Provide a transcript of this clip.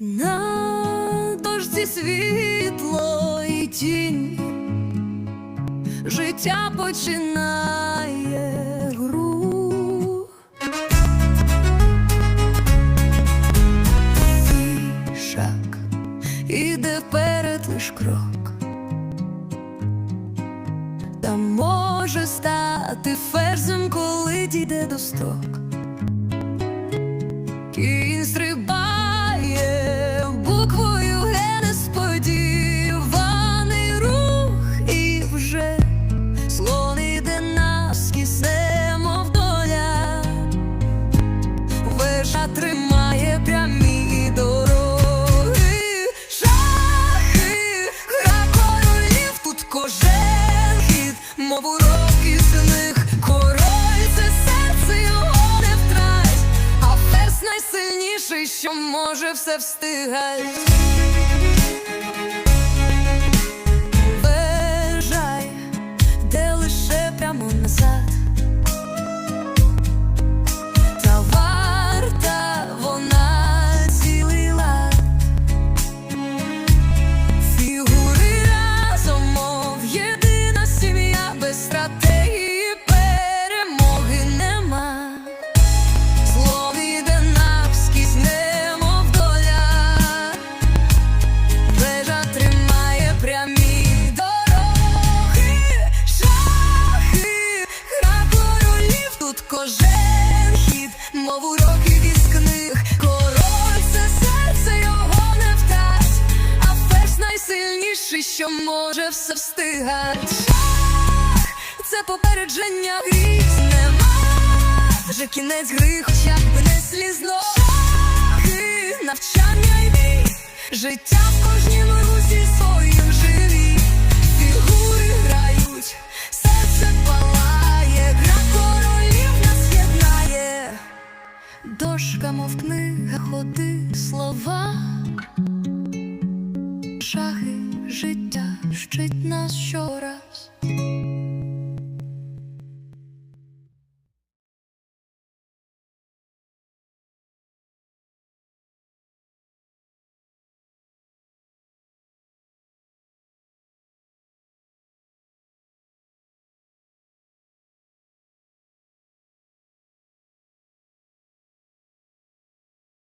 На дошці світло і тінь, життя починає гру. Шаг іде вперед лиш крок, та може стати ферзем, коли дійде до строк. Кінь стрибає мов із них король, це серце втрать, а ферзь найсильніший, що може все встигать. Король це серце його не втать, а ферзь найсильніший, що може все встигать. Шах це попередження грізь нема. Вже кінець гри, хоча б не слізно. Шахи, навчання й бій, життя в своїм книгах оти слова, шахи життя щить нас щораз.